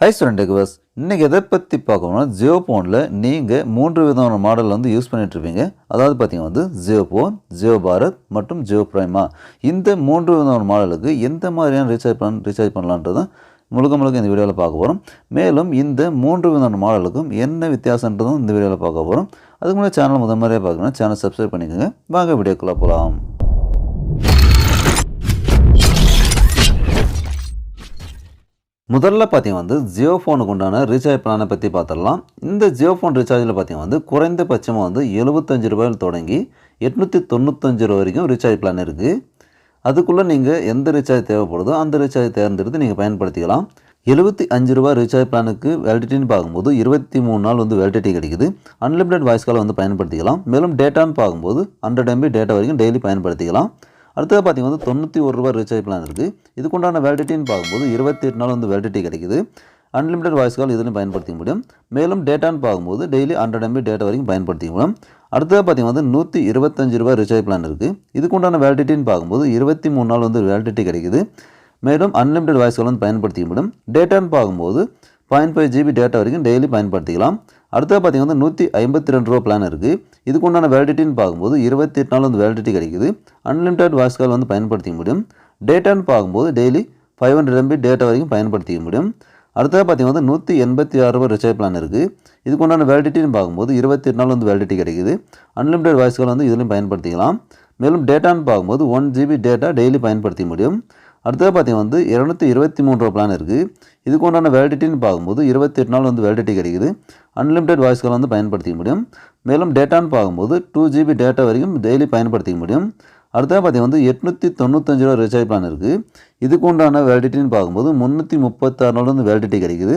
High student bus இன்றைக்கி எதை பற்றி பார்க்கணும்னா ஜியோ ஃபோனில் நீங்கள் மூன்று விதமான மாடல் வந்து யூஸ் பண்ணிகிட்ருப்பீங்க அதாவது பார்த்தீங்கன்னா வந்து ஜியோ ஃபோன் ஜியோ பாரத் மற்றும் ஜியோ பிரைமா இந்த மூன்று விதமான மாடலுக்கு எந்த மாதிரியான ரீசார்ஜ் பண்ண ரீசார்ஜ் பண்ணலான்றதை முழுக்க முழுக்க இந்த வீடியோவில் பார்க்க போகிறோம் மேலும் இந்த மூன்று விதமான மாடலுக்கும் என்ன வித்தியாசன்றதும் இந்த வீடியோவில் பார்க்க போகிறோம் அதுக்கு முன்னாடி சேனல் முதல் மாதிரியே பார்க்கணும் சேனல் சப்ஸ்கிரைப் பண்ணிக்கோங்க. வாங்க வீடியோக்குள்ளே போகலாம் முதல்ல பார்த்தீங்கன்னா வந்து ஜியோ ஃபோனுக்கு உண்டான ரீசார்ஜ் பிளானை பற்றி பார்த்துடலாம் இந்த ஜியோ ஃபோன் ரீசார்ஜில் பார்த்தீங்கன்னா வந்து குறைந்தபட்சமாக வந்து எழுபத்தஞ்சு ரூபாயில் தொடங்கி எட்நூற்றி தொண்ணூத்தஞ்சு ரூபா வரைக்கும் ரீசார்ஜ் பிளான் இருக்குது அதுக்குள்ளே நீங்கள் எந்த ரீசார்ஜ் தேவைப்படுதோ அந்த ரீசார்ஜ் தேர்ந்தெடுத்து நீங்கள் பயன்படுத்திக்கலாம். எழுபத்தி அஞ்சு ரூபா ரீசார்ஜ் பிளானுக்கு வேலிடிட்டின்னு பார்க்கும்போது இருபத்தி மூணு நாள் வந்து வேலிடிட்டி கிடைக்குது. அன்லிமிடெட் வாய்ஸ் கால் வந்து பயன்படுத்திக்கலாம். மேலும் டேட்டான்னு பார்க்கும்போது ஹண்ட்ரட் எம்பி டேட்டா வரைக்கும் டெய்லி பயன்படுத்திக்கலாம். அடுத்தது பார்த்தீங்கன்னா வந்து தொண்ணூற்றி ஒரு ரூபா ரீசார்ஜ் பிளான் இருக்குது இதுக்குண்டான வேலிடிட்டின்னு பார்க்கும்போது இருபத்தி எட்டு நாள் வந்து வேலிடிட்டி கிடைக்குது. அன்லிமிட்டட் வாய்ஸ் கால் இதிலும் பயன்படுத்திக்க முடியும். மேலும் டேட்டான்னு பார்க்கும்போது டெய்லி ஹண்ட்ரட் எம்பி டேட்டா வரைக்கும் பயன்படுத்திக்க முடியும். அடுத்தது பார்த்தீங்கன்னா வந்து நூற்றி இருபத்தஞ்சு ரூபா ரீசார்ஜ் பிளான் இருக்குது இதுக்குண்டான வேலிடிட்டின்னு பார்க்கும்போது இருபத்தி மூணு நாள் வந்து வேலிடிட்டி கிடைக்குது. மேலும் அன்லிமிட்டட் வாய்ஸ் கால் வந்து பயன்படுத்திக்க முடியும். டேட்டான்னு பார்க்கும்போது பாயிண்ட் ஃபைவ் ஜிபி டேட்டா வரைக்கும் டெய்லி பயன்படுத்திக்கலாம். அடுத்தது பார்த்தீங்கன்னா வந்து நூற்றி ஐம்பத்தி ரெண்டு ரூபா பிளான் இருக்குது இதுக்கு உண்டான வேலிடிட்டின்னு பார்க்கும்போது இருபத்தி எட்டு நாள் வந்து வேலிடிட்டி கிடைக்குது. அன்லிமிட்டட் வாய்ஸ் கால் வந்து பயன்படுத்திக்க முடியும். டேட்டான்னு பார்க்கும்போது daily five hundred MB data வரைக்கும் பயன்படுத்திக்க முடியும். அடுத்தது பார்த்தீங்கன்னா வந்து நூற்றி எண்பத்தி ஆறு ரூபா ரிசார்ஜ் பிளான் இருக்குது இதுக்கு உண்டான வேலிடிட்டின்னு பார்க்கும்போது இருபத்தி எட்டு நாள் வந்து வேலிடிட்டி கிடைக்குது. அன்லிமிட்டட் வாய்ஸ் கால் வந்து இதுலையும் பயன்படுத்திக்கலாம். மேலும் டேட்டான்னு பார்க்கும்போது ஒன் ஜிபி டேட்டா டெய்லி பயன்படுத்திக்க முடியும். அடுத்தது பார்த்தீங்கன்னா வந்து இரநூத்தி இருபத்தி மூணு பிளான் இருக்குது இதுக்கு உண்டான வேலிடிட்டின்னு பார்க்கும்போது இருபத்தி எட்டு நாள் வந்து வேலிடிட்டி கிடைக்குது. அன்லிமிடெட் வாய்ஸ் கால் வந்து பயன்படுத்திக்க முடியும். மேலும் டேட்டான்னு பார்க்கும்போது டூ ஜிபி டேட்டா வரைக்கும் டெய்லி பயன்படுத்திக்க முடியும். அடுத்தது பார்த்தீங்கன்னா வந்து எட்நூற்றி தொண்ணூத்தஞ்சு ரூபா ரீசார்ஜ் பிளான் இருக்குது இதுக்கு உண்டான வேலிடிட்டின்னு பார்க்கும்போது முந்நூற்றி முப்பத்தாறு நாள் வந்து வேலிடிட்டி கிடைக்குது.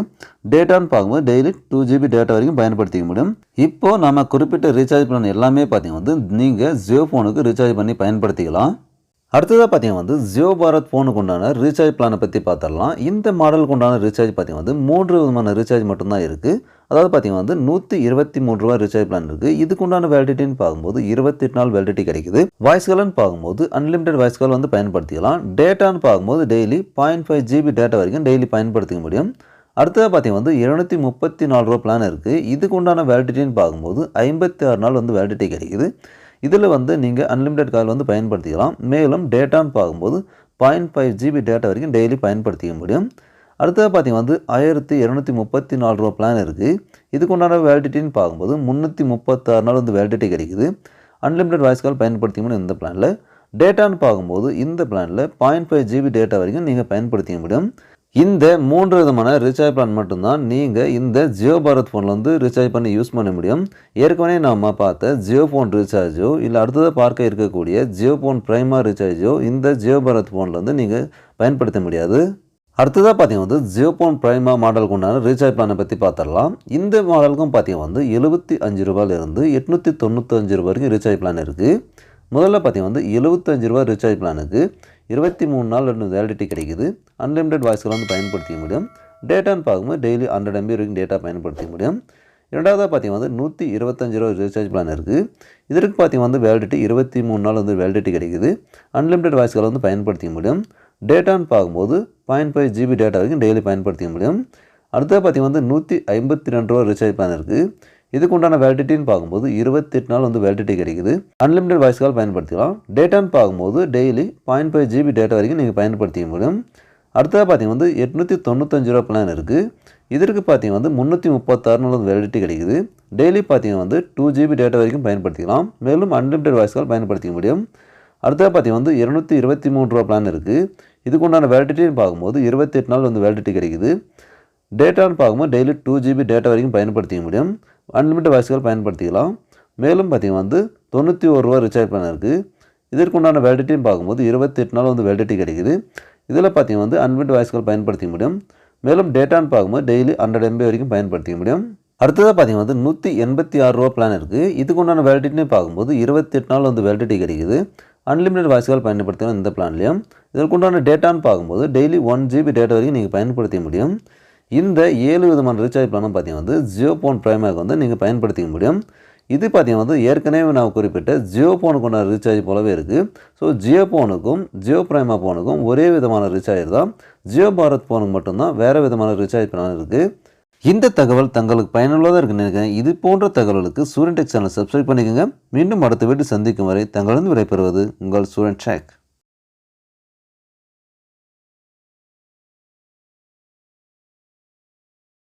டேட்டான்னு பார்க்கும்போது டெய்லி டூ ஜிபி டேட்டா வரைக்கும் பயன்படுத்திக்க முடியும். இப்போது நம்ம குறிப்பிட்ட ரீசார்ஜ் பிளான் எல்லாமே பார்த்தீங்கன்னா வந்து நீங்கள் ஜியோ ஃபோனுக்கு ரீசார்ஜ் பண்ணி பயன்படுத்திக்கலாம். அடுத்ததாக பார்த்தீங்கன்னா வந்து ஜியோ பாரத் ஃபோனுக்கு உண்டான ரீசார்ஜ் பிளானை பற்றி பார்த்துடலாம் இந்த மாடலுக்கு உண்டான ரீசார்ஜ் பார்த்தீங்கன்னா வந்து மூன்று விதமான ரீசார்ஜ் மட்டும்தான் இருக்குது அதாவது பார்த்தீங்கன்னா வந்து நூற்றி இருபத்தி மூணு ரூபா ரீசார்ஜ் பிளான் இருக்குது இதுக்கு உண்டான வேலிடிட்டின்னு பார்க்கும்போது இருபத்தெட்டு நாள் வேலிடிட்டி கிடைக்குது. வாய்ஸ் கால்னு பார்க்கும்போது அன்லிமிட்டட் வாய்ஸ் கால் வந்து பயன்படுத்திக்கலாம். டேட்டான்னு பார்க்கும்போது daily point five GB data வரைக்கும் டெய்லி பயன்படுத்திக்க முடியும். அடுத்ததாக பார்த்தீங்கன்னா வந்து எழுநூற்றி முப்பத்தி நாலு ரூபா பிளான் இருக்குது இதுக்கு உண்டான வேலிடிட்டின்னு பார்க்கும்போது ஐம்பத்தி ஆறு நாள் வந்து வேலிடிட்டி கிடைக்குது. இதில் வந்து நீங்கள் அன்லிமிட்டெட் கால் வந்து பயன்படுத்திக்கலாம். மேலும் டேட்டான்னு பார்க்கும்போது பாயிண்ட் ஃபைவ் ஜிபி டேட்டா வரைக்கும் டெய்லி பயன்படுத்திக்க முடியும். அடுத்தது பார்த்தீங்கன்னா வந்து ஆயிரத்தி இரநூத்தி முப்பத்தி நாலு ரூபா பிளான் இருக்குது இதுக்கு உண்டான வேலிடிட்டின்னு பார்க்கும்போது முந்நூற்றி முப்பத்தாறு நாள் வந்து வேலிடிட்டி கிடைக்குது. அன்லிமிடெட் வாய்ஸ் கால் பயன்படுத்திக்க முடியும் இந்த பிளானில் டேட்டான்னு பார்க்கும்போது இந்த பிளானில் பாயிண்ட் ஃபைவ் ஜிபி டேட்டா வரைக்கும் நீங்கள் பயன்படுத்திக்க முடியும். இந்த மூன்று விதமான ரீசார்ஜ் பிளான் மட்டும்தான். நீங்கள் இந்த ஜியோ பாரத் ஃபோனில் வந்து ரீசார்ஜ் பண்ணி யூஸ் பண்ண முடியும். ஏற்கனவே நம்ம பார்த்த ஜியோ ஃபோன் ரீசார்ஜோ இல்லை அடுத்ததாக பார்க்க இருக்கக்கூடிய ஜியோ ஃபோன் பிரைமா ரீசார்ஜோ இந்த ஜியோ பாரத் ஃபோனில் வந்து நீங்கள் பயன்படுத்த முடியாது. அடுத்ததாக பார்த்தீங்கன்னா வந்து ஜியோ ஃபோன் பிரைமா மாடலுக்கு உண்டான ரீசார்ஜ் பிளானை பற்றி பார்த்துடலாம். இந்த மாடலுக்கும் பார்த்தீங்கன்னா வந்து எழுபத்தி அஞ்சு ரூபாயிலிருந்து எட்நூற்றி தொண்ணூத்தஞ்சு ரூபா வரைக்கும் ரீசார்ஜ் பிளான் இருக்குது முதல்ல பார்த்தீங்கன்னா வந்து எழுபத்தஞ்சு ரூபா ரீசார்ஜ் பிளானுக்கு இருபத்தி மூணு நாள் ரெண்டு வேலிடிட்டி கிடைக்குது. அன்லிமிடெட் வாய்ஸ்களை வந்து பயன்படுத்திக்க முடியும். டேட்டான்னு பார்க்கும்போது டெய்லி ஹண்ட்ரட் எம்பி வரைக்கும் டேட்டா பயன்படுத்திக்க முடியும். இரண்டாவதாக பார்த்தீங்கன்னா வந்து நூற்றி இருபத்தஞ்சு ரூபா ரீசார்ஜ் பிளான் இருக்குது இதற்கு பார்த்தீங்கன்னா வந்து வேலிடிட்டி இருபத்தி மூணு நாள் வந்து வேலிடிட்டி கிடைக்குது. அன்லிமிடெட் வாய்ஸ்களை வந்து பயன்படுத்திக்க முடியும். டேட்டான்னு பார்க்கும்போது பாயிண்ட் ஃபைவ் ஜிபி டேட்டா வரைக்கும் டெய்லி பயன்படுத்திக்க முடியும். அடுத்தது பார்த்தீங்கன்னா வந்து நூற்றி ஐம்பத்தி ரெண்டு ரூபா ரீசார்ஜ் பிளான் இருக்குது இதுக்கு உண்டான வேலிடிட்டின்னு பார்க்கும்போது இருபத்தெட்டு நாள் வந்து வேலிடிட்டி கிடைக்குது. அன்லிமிட்டட் வாய்ஸ் கால் பயன்படுத்திக்கலாம். டேட்டான்னு பார்க்கும்போது daily point five GB data வரைக்கும் நீங்கள் பயன்படுத்திக்க முடியும். அடுத்ததாக பார்த்தீங்கன்னா வந்து எட்நூற்றி தொண்ணூத்தஞ்சு ரூபா பிளான் இருக்குது இதற்கு பார்த்தீங்கன்னா வந்து முந்நூற்றி முப்பத்தாறு நாள் வந்து வேலிடிட்டி கிடைக்குது. டெய்லி பார்த்தீங்கன்னா வந்து டூ ஜிபி டேட்டா வரைக்கும் பயன்படுத்திக்கலாம். மேலும் அன்லிமிட்டட் வாய்ஸ் கால் பயன்படுத்திக்க முடியும். அடுத்ததாக பார்த்தீங்கன்னா வந்து இரநூத்தி இருபத்தி மூணு ரூபா பிளான் இருக்குது இதுக்கு உண்டான வேலிடிட்டின்னு பார்க்கும்போது இருபத்தெட்டு நாள் வந்து வேலிடிட்டி கிடைக்குது. டேட்டான்னு பார்க்கும்போது டெய்லி டூ ஜிபி டேட்டா வரைக்கும் பயன்படுத்திக்க முடியும். அன்லிமிட்டட் வாய்ஸ்கள் பயன்படுத்திக்கலாம். மேலும் பார்த்தீங்கன்னா வந்து தொண்ணூற்றி ஒரு ரூபா ரீசார்ஜ் பிளான் இருக்குது இதற்குண்டான வேலிடிட்டின்னு பார்க்கும்போது இருபத்தெட்டு நாள் வந்து வேலிடிட்டி கிடைக்குது. இதில் பார்த்தீங்கன்னா வந்து அன்லிமிட் வாய்ஸ்கள் பயன்படுத்திக்க முடியும். மேலும் டேட்டான்னு பார்க்கும்போது டெய்லி ஹண்ட்ரட் எம்பி வரைக்கும் பயன்படுத்திக்க முடியும். அடுத்ததாக பார்த்தீங்கன்னா வந்து நூற்றி எண்பத்தி ஆறு ரூபா பிளான் இருக்குது இதுக்கு உண்டான வேலிடிட்டின்னு பார்க்கும்போது இருபத்தெட்டு நாள் வந்து வேலிடிட்டி கிடைக்குது. அன்லிமிட்டட் வாய்ஸ்கள் பயன்படுத்தணும் இந்த பிளான்லையும் இதற்கு உண்டான டேட்டான்னு பார்க்கும்போது டெய்லி ஒன் ஜிபி டேட்டா வரைக்கும் நீங்கள் பயன்படுத்த முடியும். இந்த ஏழு விதமான ரீசார்ஜ் பிளானும் பார்த்தீங்கன்னா வந்து ஜியோ ஃபோன் ப்ரைமாக வந்து நீங்கள் பயன்படுத்திக்க முடியும். இது பார்த்தீங்கன்னா வந்து ஏற்கனவே நான் குறிப்பிட்ட ஜியோ ஃபோனுக்கு உண்டான ரீசார்ஜ் போலவே இருக்குது ஸோ ஜியோ ஃபோனுக்கும் ஜியோ பிரைமா ஃபோனுக்கும் ஒரே விதமான ரீசார்ஜ் தான். ஜியோ பாரத் ஃபோனுக்கு மட்டும்தான் வேறு விதமான ரீசார்ஜ் பிளான் இருக்குது இந்த தகவல் தங்களுக்கு பயனுள்ளதாக இருக்குன்னு நினைக்கிறேன். இது போன்ற தகவலுக்கு சூரியன் டெக் சேனல் சப்ஸ்கிரைப் பண்ணிக்கோங்க. மீண்டும் அடுத்த வீட்டு சந்திக்கும் வரை தங்களிடம் விடைபெறுவது உங்கள் சூரியன் டெக்